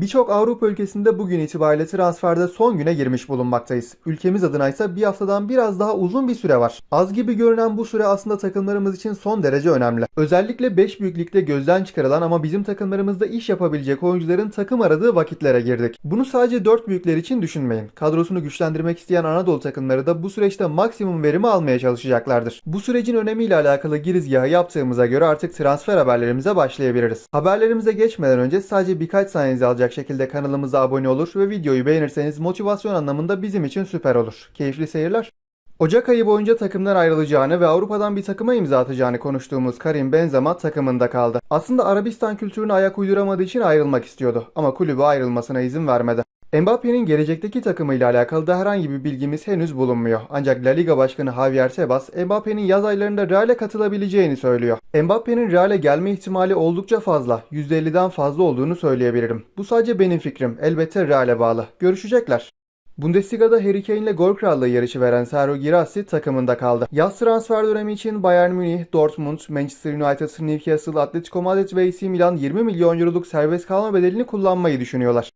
Birçok Avrupa ülkesinde bugün itibariyle transferde son güne girmiş bulunmaktayız. Ülkemiz adına ise bir haftadan biraz daha uzun bir süre var. Az gibi görünen bu süre aslında takımlarımız için son derece önemli. Özellikle 5 büyük ligde gözden çıkarılan ama bizim takımlarımızda iş yapabilecek oyuncuların takım aradığı vakitlere girdik. Bunu sadece 4 büyükler için düşünmeyin. Kadrosunu güçlendirmek isteyen Anadolu takımları da bu süreçte maksimum verimi almaya çalışacaklardır. Bu sürecin önemiyle alakalı girizgahı yaptığımıza göre artık transfer haberlerimize başlayabiliriz. Haberlerimize geçmeden önce sadece birkaç saniyenizi alacak şekilde kanalımıza abone olur ve videoyu beğenirseniz motivasyon anlamında bizim için süper olur. Keyifli seyirler. Ocak ayı boyunca takımdan ayrılacağını ve Avrupa'dan bir takıma imza atacağını konuştuğumuz Karim Benzema takımında kaldı. Aslında Arabistan kültürüne ayak uyduramadığı için ayrılmak istiyordu ama kulübü ayrılmasına izin vermedi. Mbappe'nin gelecekteki takımıyla alakalı da herhangi bir bilgimiz henüz bulunmuyor. Ancak La Liga Başkanı Javier Tebas, Mbappe'nin yaz aylarında Real'e katılabileceğini söylüyor. Mbappe'nin Real'e gelme ihtimali oldukça fazla, %50'den fazla olduğunu söyleyebilirim. Bu sadece benim fikrim, elbette Real'e bağlı. Görüşecekler. Bundesliga'da Harry Kane ile gol krallığı yarışı veren Sergio Girassi takımında kaldı. Yaz transfer dönemi için Bayern Münih, Dortmund, Manchester United, Newcastle, Atletico Madrid ve AC Milan 20 milyon euroluk serbest kalma bedelini kullanmayı düşünüyorlar.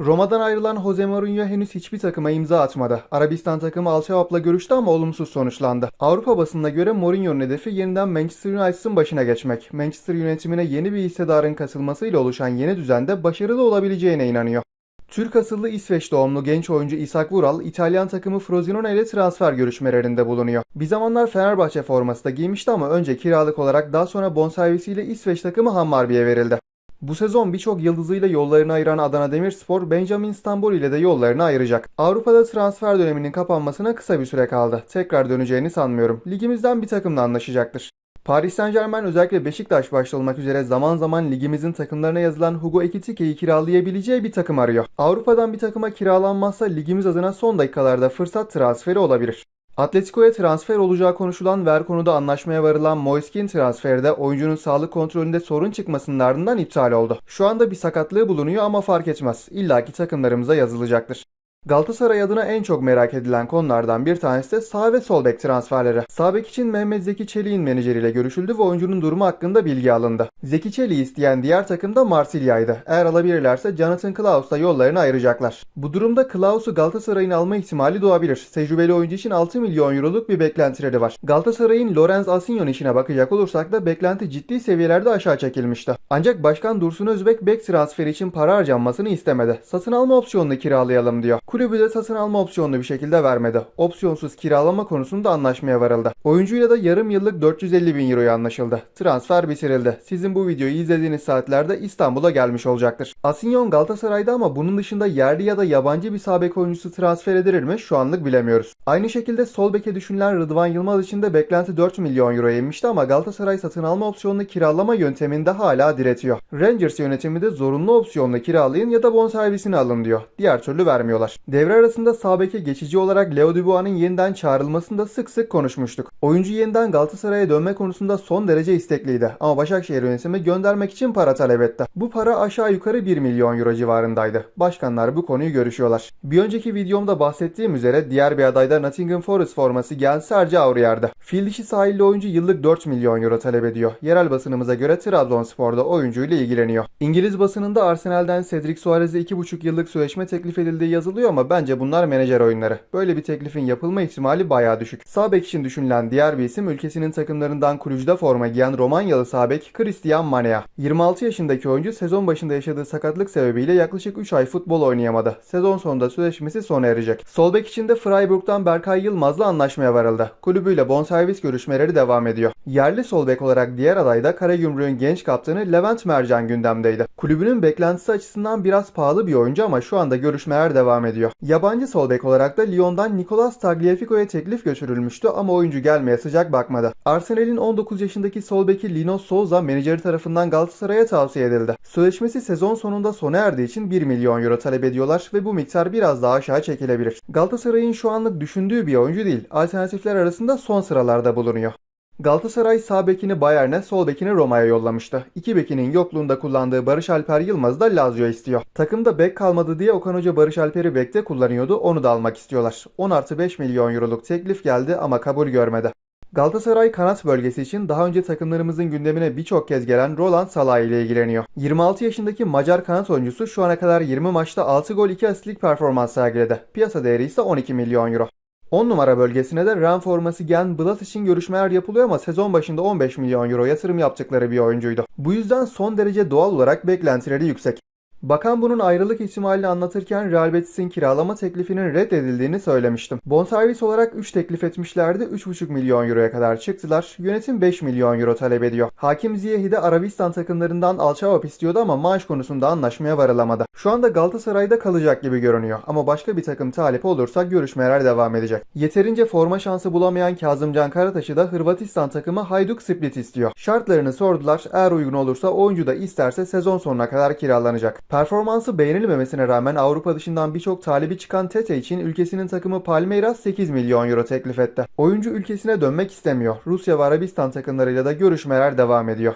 Roma'dan ayrılan Jose Mourinho henüz hiçbir takıma imza atmadı. Arabistan takımı Al Şevap'la görüştü ama olumsuz sonuçlandı. Avrupa basınına göre Mourinho'nun hedefi yeniden Manchester United'ın başına geçmek. Manchester yönetimine yeni bir hissedarın katılmasıyla oluşan yeni düzende başarılı olabileceğine inanıyor. Türk asıllı İsveç doğumlu genç oyuncu İshak Vural, İtalyan takımı Frosinone ile transfer görüşmelerinde bulunuyor. Bir zamanlar Fenerbahçe forması da giymişti ama önce kiralık olarak daha sonra bonservisiyle İsveç takımı Hammarby'e verildi. Bu sezon birçok yıldızıyla yollarını ayıran Adana Demirspor, Benjamin Stambol ile de yollarını ayıracak. Avrupa'da transfer döneminin kapanmasına kısa bir süre kaldı. Tekrar döneceğini sanmıyorum. Ligimizden bir takımla anlaşacaktır. Paris Saint Germain özellikle Beşiktaş başta olmak üzere zaman zaman ligimizin takımlarına yazılan Hugo Ekitike'yi kiralayabileceği bir takım arıyor. Avrupa'dan bir takıma kiralanmazsa ligimiz adına son dakikalarda fırsat transferi olabilir. Atletico'ya transfer olacağı konuşulan ve her konuda anlaşmaya varılan Moiskin transferi de oyuncunun sağlık kontrolünde sorun çıkmasının ardından iptal oldu. Şu anda bir sakatlığı bulunuyor ama fark etmez. İlla ki takımlarımıza yazılacaktır. Galatasaray adına en çok merak edilen konulardan bir tanesi de sağ ve sol bek transferleri. Sağ bek için Mehmet Zeki Çelik'in menajeriyle görüşüldü ve oyuncunun durumu hakkında bilgi alındı. Zeki Çelik'i isteyen diğer takım da Marsilya'ydı. Eğer alabilirlerse Jonathan Klaus'la yollarını ayıracaklar. Bu durumda Klaus'u Galatasaray'ın alma ihtimali doğabilir. Tecrübeli oyuncu için 6 milyon euroluk bir beklentileri var. Galatasaray'ın Lorenz Asinyon işine bakacak olursak da beklenti ciddi seviyelerde aşağı çekilmişti. Ancak Başkan Dursun Özbek bek transferi için para harcanmasını istemedi. Satın alma opsiyonunu kiralayalım diyor. Kulübü de satın alma opsiyonunu bir şekilde vermedi. Opsiyonsuz kiralama konusunda anlaşmaya varıldı. Oyuncuyla da yarım yıllık 450 bin euroya anlaşıldı. Transfer bitirildi. Sizin bu videoyu izlediğiniz saatlerde İstanbul'a gelmiş olacaktır. Asinyon Galatasaray'da ama bunun dışında yerli ya da yabancı bir sağ bek oyuncusu transfer edilir mi şu anlık bilemiyoruz. Aynı şekilde sol beke düşünülen Rıdvan Yılmaz için de beklenti 4 milyon euroya inmişti ama Galatasaray satın alma opsiyonunu kiralama yönteminde hala diretiyor. Rangers yönetimi de zorunlu opsiyonla kiralayın ya da bonservisini alın diyor. Diğer türlü vermiyorlar. Devre arasında sağ beke geçici olarak Leo Dubois'ın yeniden çağrılmasını da sık sık konuşmuştuk. Oyuncu yeniden Galatasaray'a dönme konusunda son derece istekliydi ama Başakşehir yönetimi göndermek için para talep etti. Bu para aşağı yukarı 1 milyon euro civarındaydı. Başkanlar bu konuyu görüşüyorlar. Bir önceki videomda bahsettiğim üzere diğer bir aday da Nottingham Forest forması giyen Sergio Aurier'di. Fil dişi sahilli oyuncu yıllık 4 milyon euro talep ediyor. Yerel basınımıza göre Trabzonspor'da oyuncuyla ilgileniyor. İngiliz basınında Arsenal'den Cedric Suarez'e 2,5 yıllık sözleşme teklif edildiği yazılıyor ama bence bunlar menajer oyunları. Böyle bir teklifin yapılma ihtimali bayağı düşük. Sağ bek için düşünülen diğer bir isim ülkesinin takımlarından Kulüc'de forma giyen Romanyalı sağ bek Christian Manea. 26 yaşındaki oyuncu sezon başında yaşadığı sakatlık sebebiyle yaklaşık 3 ay futbol oynayamadı. Sezon sonunda sözleşmesi sona erecek. Sol bek için de Freiburg'dan Berkay Yılmaz'la anlaşmaya varıldı. Kulübüyle bonservis görüşmeleri devam ediyor. Yerli sol bek olarak diğer aday da Karagümrük'ün genç kaptanı Levent Mercan gündemdeydi. Kulübünün beklentisi açısından biraz pahalı bir oyuncu ama şu anda görüşmeler devam ediyor. Yabancı sol bek olarak da Lyon'dan Nicolas Tagliafico'ya teklif götürülmüştü ama oyuncu gelmeye sıcak bakmadı. Arsenal'in 19 yaşındaki sol beki Lino Souza menajeri tarafından Galatasaray'a tavsiye edildi. Sözleşmesi sezon sonunda sona erdiği için 1 milyon euro talep ediyorlar ve bu miktar biraz daha aşağı çekilebilir. Galatasaray'ın şu anlık düşündüğü bir oyuncu değil, alternatifler arasında son sıralarda bulunuyor. Galatasaray sağ bekini Bayern'e, sol bekini Roma'ya yollamıştı. İki bekinin yokluğunda kullandığı Barış Alper Yılmaz da Lazio istiyor. Takımda bek kalmadı diye Okan Hoca Barış Alper'i bekte kullanıyordu, onu da almak istiyorlar. 10 artı 5 milyon euroluk teklif geldi ama kabul görmedi. Galatasaray kanat bölgesi için daha önce takımlarımızın gündemine birçok kez gelen Roland Salah ile ilgileniyor. 26 yaşındaki Macar kanat oyuncusu şu ana kadar 20 maçta 6 gol 2 asistlik performans sergiledi. Piyasa değeri ise 12 milyon euro. 10 numara bölgesine de Ren forması giyen Blas için görüşmeler yapılıyor ama sezon başında 15 milyon euro yatırım yaptıkları bir oyuncuydu. Bu yüzden son derece doğal olarak beklentileri yüksek. Bakan bunun ayrılık ihtimalini anlatırken Real Betis'in kiralama teklifinin reddedildiğini söylemiştim. Bonservis olarak 3 teklif etmişlerdi. 3,5 milyon euroya kadar çıktılar. Yönetim 5 milyon euro talep ediyor. Hakim Ziyech de Arabistan takımlarından Alçavap istiyordu ama maaş konusunda anlaşmaya varılamadı. Şu anda Galatasaray'da kalacak gibi görünüyor ama başka bir takım talip olursa görüşmeler devam edecek. Yeterince forma şansı bulamayan Kazımcan Karataş'ı da Hırvatistan takımı Hajduk Split istiyor. Şartlarını sordular. Eğer uygun olursa oyuncu da isterse sezon sonuna kadar kiralanacak. Performansı beğenilmemesine rağmen Avrupa dışından birçok talibi çıkan Tete için ülkesinin takımı Palmeiras 8 milyon euro teklif etti. Oyuncu ülkesine dönmek istemiyor. Rusya ve Arabistan takımlarıyla da görüşmeler devam ediyor.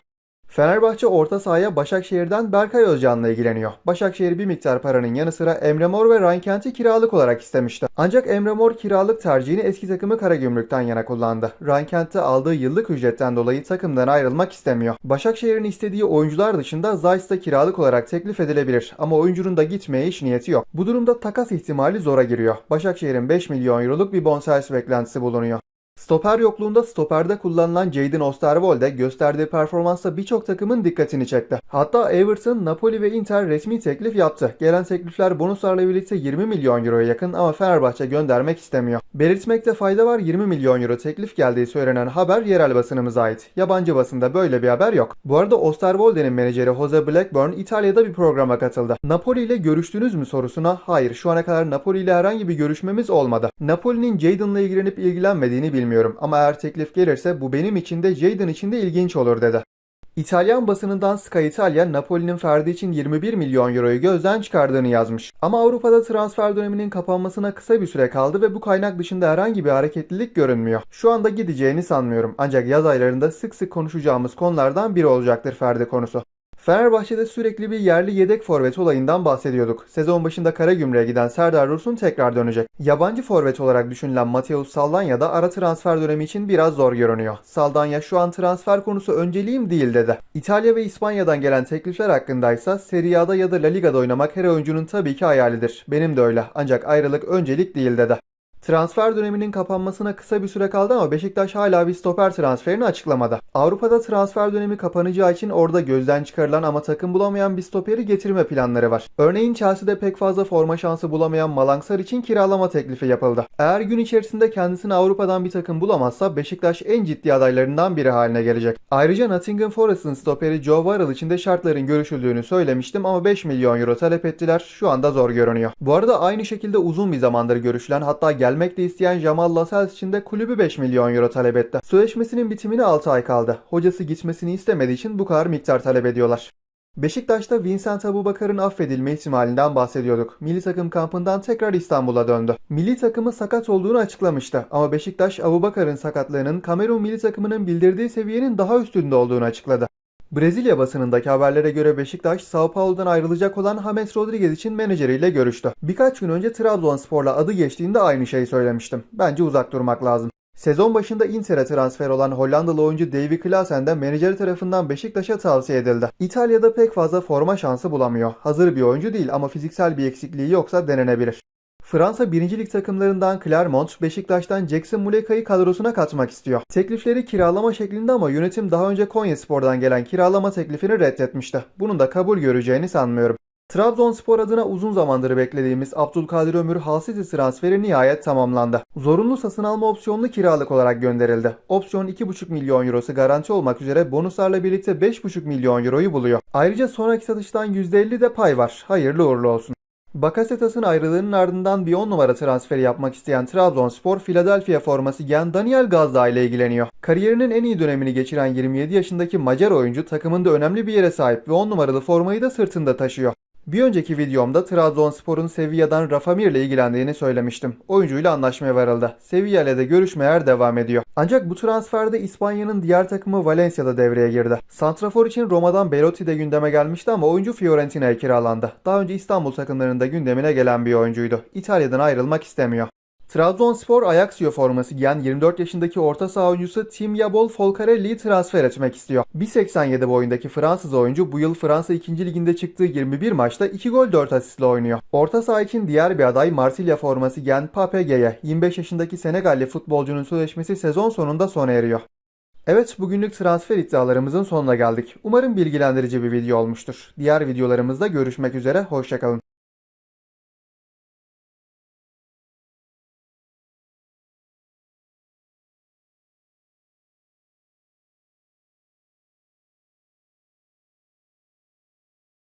Fenerbahçe orta sahaya Başakşehir'den Berkay Özcan'la ilgileniyor. Başakşehir bir miktar paranın yanı sıra Emre Mor ve Ryan Kent'i kiralık olarak istemişti. Ancak Emre Mor kiralık tercihini eski takımı Karagümrük'ten yana kullandı. Ryan Kent de aldığı yıllık ücretten dolayı takımdan ayrılmak istemiyor. Başakşehir'in istediği oyuncular dışında Zayt da kiralık olarak teklif edilebilir ama oyuncunun da gitmeye hiç niyeti yok. Bu durumda takas ihtimali zora giriyor. Başakşehir'in 5 milyon euroluk bir bonservis beklentisi bulunuyor. Stoper yokluğunda stoperde kullanılan Jadon Osterwolde gösterdiği performansla birçok takımın dikkatini çekti. Hatta Everton, Napoli ve Inter resmi teklif yaptı. Gelen teklifler bonuslarla birlikte 20 milyon euroya yakın ama Fenerbahçe göndermek istemiyor. Belirtmekte fayda var 20 milyon euro teklif geldiği söylenen haber yerel basınımıza ait. Yabancı basında böyle bir haber yok. Bu arada Osterwolde'nin menajeri Jose Blackburn İtalya'da bir programa katıldı. Napoli ile görüştünüz mü sorusuna hayır şu ana kadar Napoli ile herhangi bir görüşmemiz olmadı. Napoli'nin Jadon'la ilgilenip ilgilenmediğini bilmiyorum ama eğer teklif gelirse bu benim için de Jadon için de ilginç olur dedi. İtalyan basınından Sky Italia, Napoli'nin Ferdi için 21 milyon euroyu gözden çıkardığını yazmış. Ama Avrupa'da transfer döneminin kapanmasına kısa bir süre kaldı ve bu kaynak dışında herhangi bir hareketlilik görünmüyor. Şu anda gideceğini sanmıyorum ancak yaz aylarında sık sık konuşacağımız konulardan biri olacaktır Ferdi konusu. Fenerbahçe'de sürekli bir yerli yedek forvet olayından bahsediyorduk. Sezon başında Karagümrük'e giden Serdar Dursun tekrar dönecek. Yabancı forvet olarak düşünülen Mateus Saldanya da ara transfer dönemi için biraz zor görünüyor. Saldanya şu an transfer konusu önceliğim değil dedi. İtalya ve İspanya'dan gelen teklifler hakkındaysa Serie A'da ya da La Liga'da oynamak her oyuncunun tabii ki hayalidir. Benim de öyle. Ancak ayrılık öncelik değil dedi. Transfer döneminin kapanmasına kısa bir süre kaldı ama Beşiktaş hala bir stoper transferini açıklamadı. Avrupa'da transfer dönemi kapanacağı için orada gözden çıkarılan ama takım bulamayan bir stoperi getirme planları var. Örneğin Chelsea'de pek fazla forma şansı bulamayan Malangsar için kiralama teklifi yapıldı. Eğer gün içerisinde kendisini Avrupa'dan bir takım bulamazsa Beşiktaş en ciddi adaylarından biri haline gelecek. Ayrıca Nottingham Forest'ın stoperi Joe Worrell için de şartların görüşüldüğünü söylemiştim ama 5 milyon euro talep ettiler. Şu anda zor görünüyor. Bu arada aynı şekilde uzun bir zamandır görüşülen hatta gel gelmek de isteyen Jamal Lascelles için de kulübü 5 milyon euro talep etti. Sözleşmesinin bitimine 6 ay kaldı. Hocası gitmesini istemediği için bu kadar miktar talep ediyorlar. Beşiktaş'ta Vincent Abubakar'ın affedilme ihtimalinden bahsediyorduk. Milli takım kampından tekrar İstanbul'a döndü. Milli takımı sakat olduğunu açıklamıştı ama Beşiktaş Abubakar'ın sakatlığının Kamerun milli takımının bildirdiği seviyenin daha üstünde olduğunu açıkladı. Brezilya basınındaki haberlere göre Beşiktaş, Sao Paulo'dan ayrılacak olan James Rodriguez için menajeriyle görüştü. Birkaç gün önce Trabzonspor'la adı geçtiğinde aynı şeyi söylemiştim. Bence uzak durmak lazım. Sezon başında Inter'e transfer olan Hollandalı oyuncu Davy Klaassen de menajeri tarafından Beşiktaş'a tavsiye edildi. İtalya'da pek fazla forma şansı bulamıyor. Hazır bir oyuncu değil ama fiziksel bir eksikliği yoksa denenebilir. Fransa 1. Lig takımlarından Clermont, Beşiktaş'tan Jackson Muleka'yı kadrosuna katmak istiyor. Teklifleri kiralama şeklinde ama yönetim daha önce Konyaspor'dan gelen kiralama teklifini reddetmişti. Bunun da kabul göreceğini sanmıyorum. Trabzonspor adına uzun zamandır beklediğimiz Abdülkadir Ömür Hull City transferi nihayet tamamlandı. Zorunlu satın alma opsiyonlu kiralık olarak gönderildi. Opsiyon 2,5 milyon eurosu garanti olmak üzere bonuslarla birlikte 5,5 milyon euroyu buluyor. Ayrıca sonraki satıştan %50 de pay var. Hayırlı uğurlu olsun. Bakasetas'ın ayrılığının ardından bir 10 numara transferi yapmak isteyen Trabzonspor, Philadelphia forması giyen Daniel Gazda ile ilgileniyor. Kariyerinin en iyi dönemini geçiren 27 yaşındaki Macar oyuncu takımında önemli bir yere sahip ve 10 numaralı formayı da sırtında taşıyor. Bir önceki videomda Trabzonspor'un Sevilla'dan Rafa Mir ile ilgilendiğini söylemiştim. Oyuncuyla anlaşmaya varıldı. Sevilla ile de görüşmeler devam ediyor. Ancak bu transferde İspanya'nın diğer takımı Valencia'da devreye girdi. Santrafor için Roma'dan Belotti de gündeme gelmişti ama oyuncu Fiorentina'ya kiralandı. Daha önce İstanbul takımlarında gündemine gelen bir oyuncuydu. İtalya'dan ayrılmak istemiyor. Trabzonspor Ajaxio forması giyen 24 yaşındaki orta saha oyuncusu Tim Yabol Folcarelli'yi transfer etmek istiyor. 1.87 boyundaki Fransız oyuncu bu yıl Fransa 2. liginde çıktığı 21 maçta 2 gol 4 asistle oynuyor. Orta saha için diğer bir aday Marsilya forması giyen Pape Gueye. 25 yaşındaki Senegalli futbolcunun sözleşmesi sezon sonunda sona eriyor. Evet bugünlük transfer iddialarımızın sonuna geldik. Umarım bilgilendirici bir video olmuştur. Diğer videolarımızda görüşmek üzere, hoşçakalın.